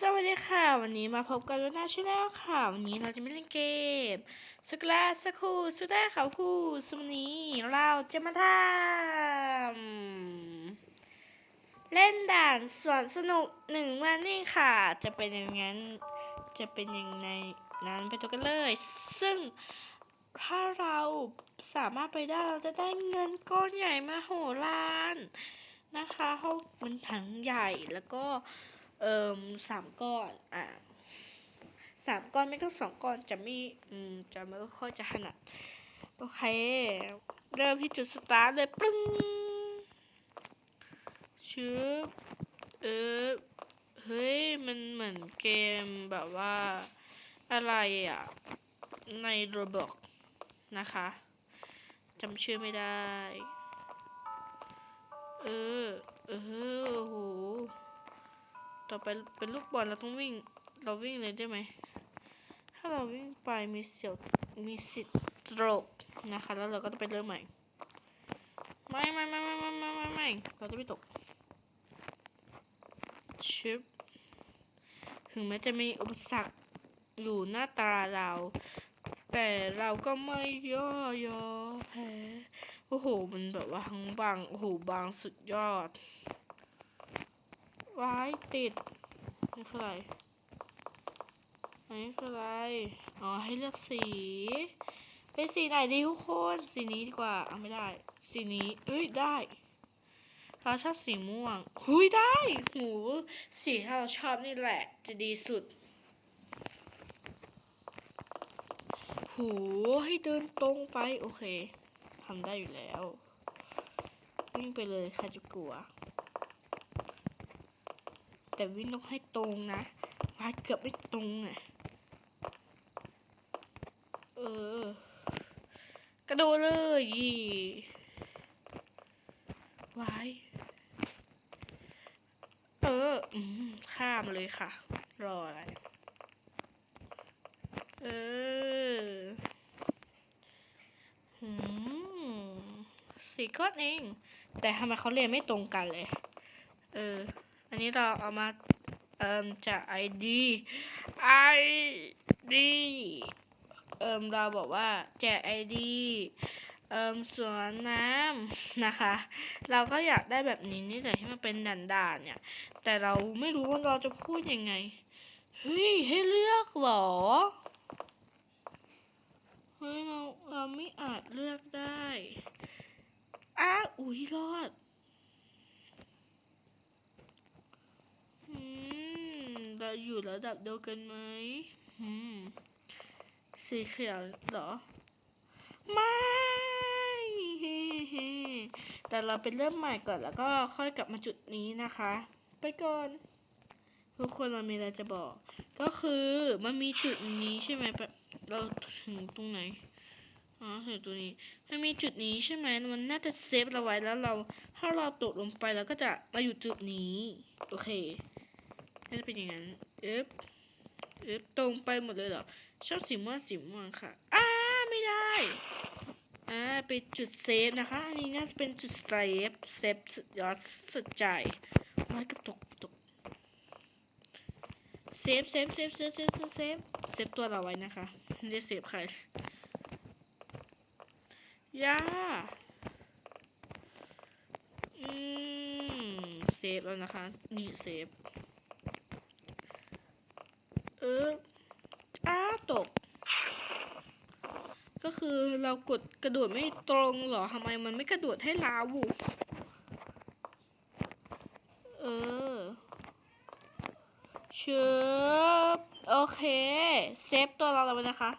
สวัสดีค่ะ วันนี้มาพบกันด้วยนะชแนลค่ะ วันนี้เราจะไม่เล่นเกมสกลาสคูสุดได้ค่ะผู้สวันนี้เราจะมาทำเล่นด่านสวนสนุกหนึ่งวันนี่ค่ะ จะเป็นอย่างนั้นจะเป็นอย่างไรนั้นไปดูกันเลย ซึ่งถ้าเราสามารถไปได้เราจะได้เงินก้อนใหญ่มาโหฬารนะคะเขามันถังใหญ่แล้วก็ เอ่มสามก้อน อะสามก้อนไม่ต้องสองก้อนจะไม่อืมจะไม่ค่อยจะถนัดโอเค เริ่มที่จุดสตาร์ทเลยปึ้งชืบเออเฮ้ย มันเหมือนเกมแบบว่าอะไรอะ ในโรบอกนะคะจำชื่อไม่ได้ เออ เออโอ้โห ต่อไปเป็นลูกบอลเราต้องวิ่ง เราวิ่งเลยได้ไหม ถ้าเราวิ่งไปมีเสียวมีสิทธิ์ตกนะคะ แล้วเราก็ต้องไปเริ่มใหม่ ไม่ไม่ไม่ไม่ไม่ไม่ไม่ไม่เราจะไม่ตก ชิป ถึงแม้จะมีอุปสรรคอยู่หน้าตาเรา แต่เราก็ไม่ย่อยอแพ้ โอ้โห มันแบบว่าทั้งบาง โอ้โห บางสุดยอด ว้ายติดนี่คืออะไรอันนี้คืออะไร อ๋อ ให้เลือกสี เป็นสีไหนดีทุกคน สีนี้ดีกว่า เอาไม่ได้ สีนี้ เอ้ย ได้เราชอบสีม่วง หุยได้ หู สีที่เราชอบนี่แหละ จะดีสุด หูให้เดินตรงไป โอเค ทำได้อยู่แล้ว วิ่งไปเลยใครจะกลัว แต่วิ่งต้องให้ตรงนะวายเกือบไม่ตรงอะเออ กระโดดเลยยี่วายเอออืมข้ามเลยค่ะ รออะไร เออหืมสี่ก้อนเอง แต่ทำไมเขาเรียนไม่ตรงกันเลย เออ อันนี้เราเอามาเอ่มจาก ID ID เอ่มเราบอกว่าแจก ID เอ่มสวนน้ำนะคะ เราก็อยากได้แบบนี้นี่แหละที่มันเป็นด่านๆเนี่ย แต่เราไม่รู้ว่าเราจะพูดยังไง เฮ้ย ให้เลือกหรอ เฮ้ย เราเราไม่อาจเลือกได้อ้าอุ๊ยรอด อืมเรา อยู่ระดับเดียวกันไหมอืมสีเขียวเหรอ ไม่ แต่เราไปเริ่มใหม่ก่อนแล้วก็ค่อยกลับมาจุดนี้นะคะ ไปก่อนทุกคนเรามีอะไรจะบอก ก็คือมันมีจุดนี้ใช่ไหมเราถึงตรงไหนอ๋อถึงตรงนี้มันมีจุดนี้ใช่ไหมมันน่าจะเซฟเราไว้แล้วเรา ถ้าเราตกลงไปเราก็จะมาอยู่จุดนี้ โอเค จะเป็นอย่างนั้นเอฟเอฟตรงไปหมดเลยเหรอ ชอบสีม่วงสีม่วงค่ะ อ้าไม่ได้ อ่าไปจุดเซฟนะคะ อันนี้น่าจะเป็นจุดเซฟ เซฟยอดสุดใจร้อกับตกตกเซฟเซฟเซฟเซฟเซฟเซฟเซฟตัวเราไว้นะคะไม่ได้เซฟใครย่าอืม เซฟแล้วนะคะ นี่เซฟ ก็คือเรากดกระโดดไม่ตรงหรอทำไมมันไม่กระโดดให้เราเออเชิบโอเค เซฟตัวเราแล้วนะคะ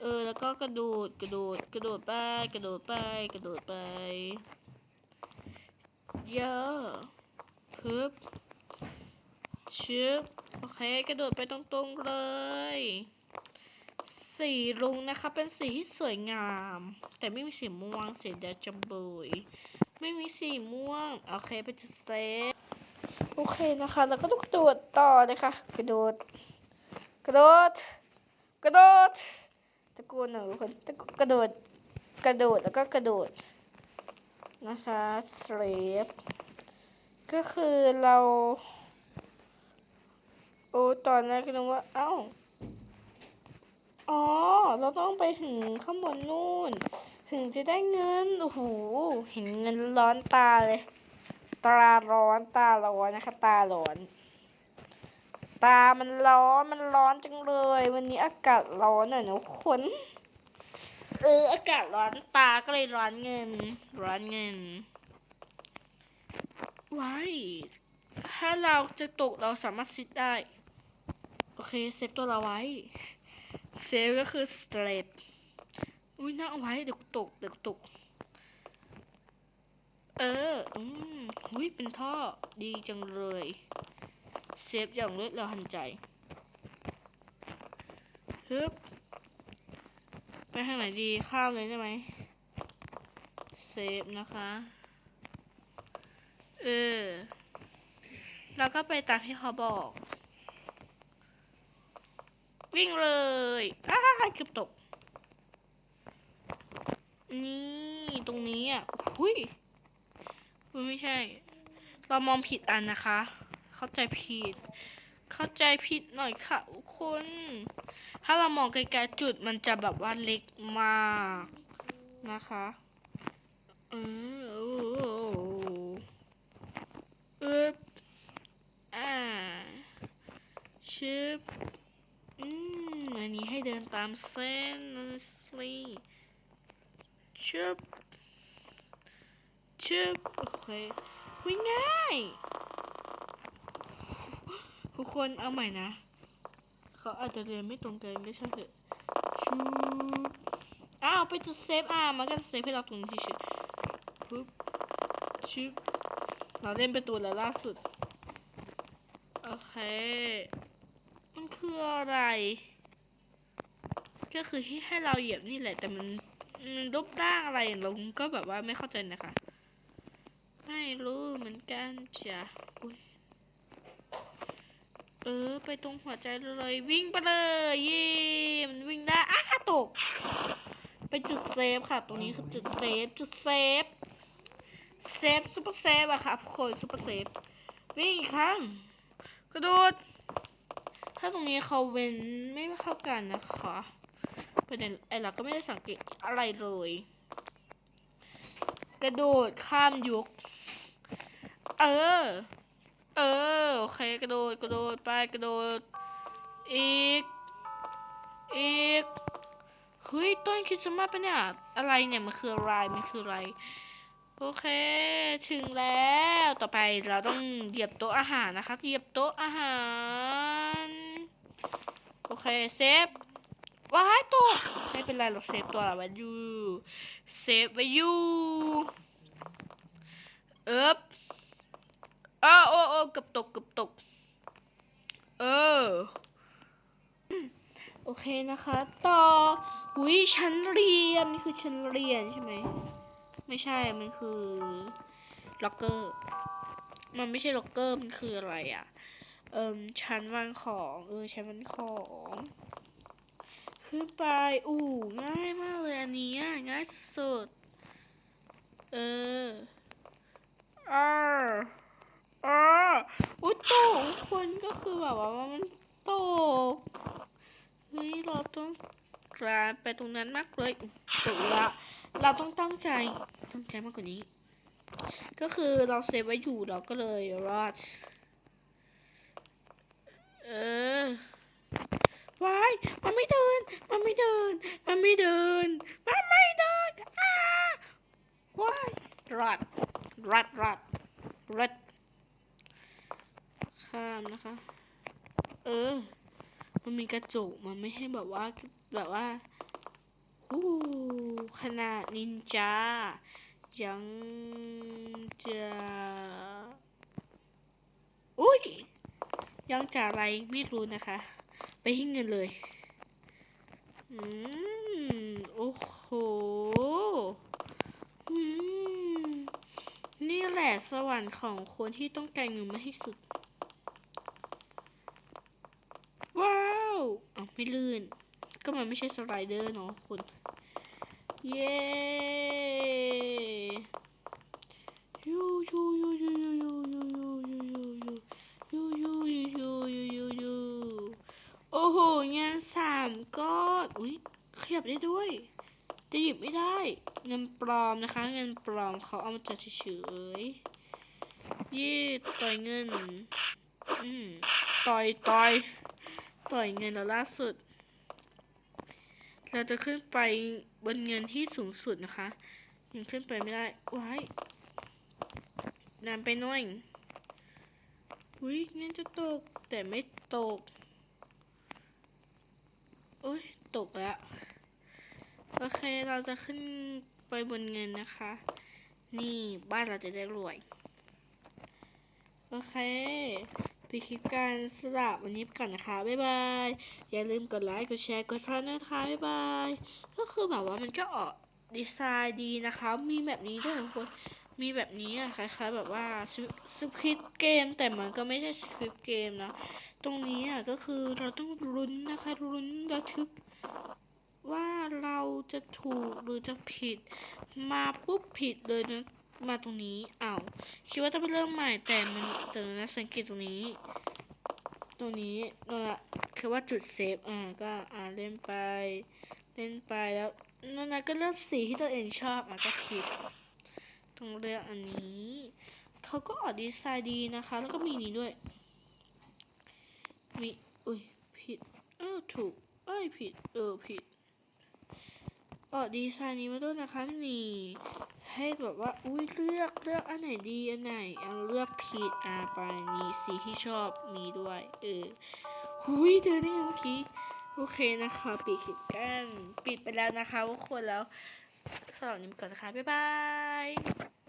เออ แล้วก็กระโดดกระโดดกระโดดไปกระโดดไปกระโดดไปเยอะพึบชึบโอเค กระโดดไปตรงๆเลย สีรุ้งนะคะ เป็นสีที่สวยงาม แต่ไม่มีสีม่วงสีแดงจำบุยไม่มีสีม่วง โอเคไปจุดเซฟโอเคนะคะ แล้วก็ต้องกระโดดต่อเลยค่ะ กระโดด กระโดด กระโดด ตะโกนหนึ่งคนตะโกกระโดด กระโดดแล้วก็กระโดด นะคะเซฟก็คือเรา โอ้ตอนแรกก็นึกว่า เอ้า อ๋อ เราต้องไปถึงข้างบนนู่น ถึงจะได้เงิน โอ้โห เห็นเงินร้อนตาเลย ตาร้อนตาร้อนนะคะ ตาร้อน ตามันร้อน มันร้อนจังเลย วันนี้อากาศร้อนอะหนูขนเออ อากาศร้อนตาก็เลยร้อนเงิน ร้อนเงินไว้ถ้าเราจะตกเราสามารถซิดได้ โอเค เซฟตัวเราไว้ เซฟก็คือสเตรปอุ้ยนั่งเอาไว้เดี๋ยวกูตกเดี๋ยวกูตก เออ อืมอุ้ยเป็นท่อดีจังเลย เซฟอย่างรวดเร็วทันใจฮึบไปทางไหนดีข้ามเลยได้ไหมเซฟนะคะ เออ แล้วก็ไปตามที่เขาบอก วิ่งเลยอ้าเกือบตก นี่ตรงนี้อะหุยหุยไม่ใช่ เรามองผิดอันนะคะ เข้าใจผิด เข้าใจผิดหน่อยค่ะทุกคน ถ้าเรามองไกลๆจุดมันจะแบบว่าเล็กมากนะคะเออโอ้โหอึบอ่าชึบ อืมอันนี้ให้เดินตามเส้นนั่นสิชึบชึบโอเควิ่งง่ายทุกคนเอาใหม่นะ เขาอาจจะเรียนไม่ตรงกันก็ช่เถอะชูอ้าวไปจุดเซฟอะมันก็จะเซฟให้เราตรงนี้เฉยปึ๊บชึบเราเล่นไปตัวแล้วล่าสุด โอเค คืออะไร ก็คือที่ให้เราเหยียบนี่แหละ แต่มันมันรูปร่างอะไรเราก็แบบว่าไม่เข้าใจนะคะ ไม่รู้เหมือนกันจ้ะอุ้ยเออ ไปตรงหัวใจเลยวิ่งไปเลยเย่มันวิ่งได้อ้าตก ไปจุดเซฟค่ะ ตรงนี้คือจุดเซฟ จุดเซฟ เซฟซุปเปอร์เซฟอะค่ะทุกคนซุปเปอร์เซฟ วิ่งอีกครั้ง กระโดด ถ้าตรงนี้เขาเว้นไม่เข้ากันนะคะประเด็นไอ้เราก็ไม่ได้สังเกตอะไรเลย กระโดดข้ามยุกเออ เออ โอเค กระโดด กระโดด ไป กระโดด อีก อีก เฮ้ย ต้นคริสต์มาสปะเนี่ย อะไรเนี่ย มันคืออะไร มันคืออะไร โอเค ถึงแล้ว ต่อไปเราต้องเหยียบโต๊ะอาหารนะคะ เหยียบโต๊ะอาหาร โอเคเซฟว้ายตกไม่เป็นไรเราเซฟตัวเราไว้อยู่เซฟไว้อยู่เอ๊บอ้โอ้โอ้เกือบตกเกือบตก เออ โอเคนะคะ ต่อหุยชั้นเรียน นี่คือชั้นเรียนใช่ไหม ไม่ใช่ มันคือ ล็อกเกอร์ มันไม่ใช่ล็อกเกอร์ มันคืออะไรอะ เอิมชั้นวางของเออชั้นวางของ ขึ้นไปอู้ง่ายมากเลยอันนี้ง่ายสุดๆเอออาอ่าอุ้ยตกคนก็คือแบบว่ามันตกเฮ้ยเราต้องกลายไปตรงนั้นมากเลยตกละเราต้องตั้งใจตั้งใจมากกว่านี้ ก็คือเราเซฟไว้อยู่เราก็เลยรอด ออวายมันไม่เดิน มันไม่เดิน มันไม่เดิน มันไม่เดินอ้าวายรอดรอดรอดรอดข้ามนะคะ เออ มันมีกระจกมันไม่ให้แบบว่าแบบว่าอู้ขนาดนินจายังจะอุ้ย ยังจะอะไรไม่รู้นะคะ ไปให้เงินเลย อืม โอ้โห อืม นี่แหละสวรรค์ของคนที่ต้องการเงินมากที่สุด ว้าวอ้าวไม่ลื่น ก็มันไม่ใช่สไลเดอร์เนาะคุณ เย้ยูยูยูยูยูยู ยูยูยูยูยูยูยูโอ้โหเงินสามก้อนอุ้ยขยับได้ด้วย จะหยิบไม่ได้ เงินปลอมนะคะ เงินปลอมเขาเอามาจัดเฉยๆยี่ต่อยเงิน อืมต่อยต่อยต่อยเงินเราล่าสุด เราจะขึ้นไปบนเงินที่สูงสุดนะคะ ยังขึ้นไปไม่ได้ว้ายนำไปหน่อย อุ้ยเงินจะตกแต่ไม่ตก โอ้ยตกแล้ว โอเคเราจะขึ้นไปบนเงินนะคะ นี่บ้านเราจะได้รวย โอเคไปคลิปการสลับวันนี้ก่อนนะคะ บ๊ายบาย อย่าลืมกดไลค์ กดแชร์ กดพลังนะคะ บ๊ายบาย ก็คือแบบว่ามันก็ออกดีไซน์ดีนะคะ มีแบบนี้ด้วยทุกคน มีแบบนี้อะคล้ายๆแบบว่าสคริปต์เกมแต่มันก็ไม่ใช่สคริปต์เกมนะ ตรงนี้อะก็คือเราต้องลุ้นนะคะลุ้นระทึก ว่าเราจะถูกหรือจะผิด มาปุ๊บผิดเลยนะมาตรงนี้อ้าวคิดว่าจะไปเริ่มใหม่แต่มันแต่นะสังเกตตรงนี้ ตรงนี้นั่นแหละคือว่าจุดเซฟอ่าก็อ่าเล่นไป เล่นไปแล้วนั่นนะก็เลือกสีที่ตัวเองชอบอะก็ผิด ต้องเลือกอันนี้เขาก็ออกดีไซน์ดีนะคะ แล้วก็มีนี้ด้วย มีอุ้ยผิดเออถูกเอ้ยผิดเออผิดออกดีไซน์นี้มาด้วยนะคะนี่ให้แบบว่าอุ้ยเลือกเลือกอันไหนดีอันไหนอันเลือกผิดอ่าไปนี่สีที่ชอบมีด้วยเออหุยเจอได้ไงเมื่อกี้โอเคนะคะ ปิดคลิปกัน ปิดไปแล้วนะคะทุกคนแล้ว สำหรับวันนี้ก่อนนะคะ บ๊ายบาย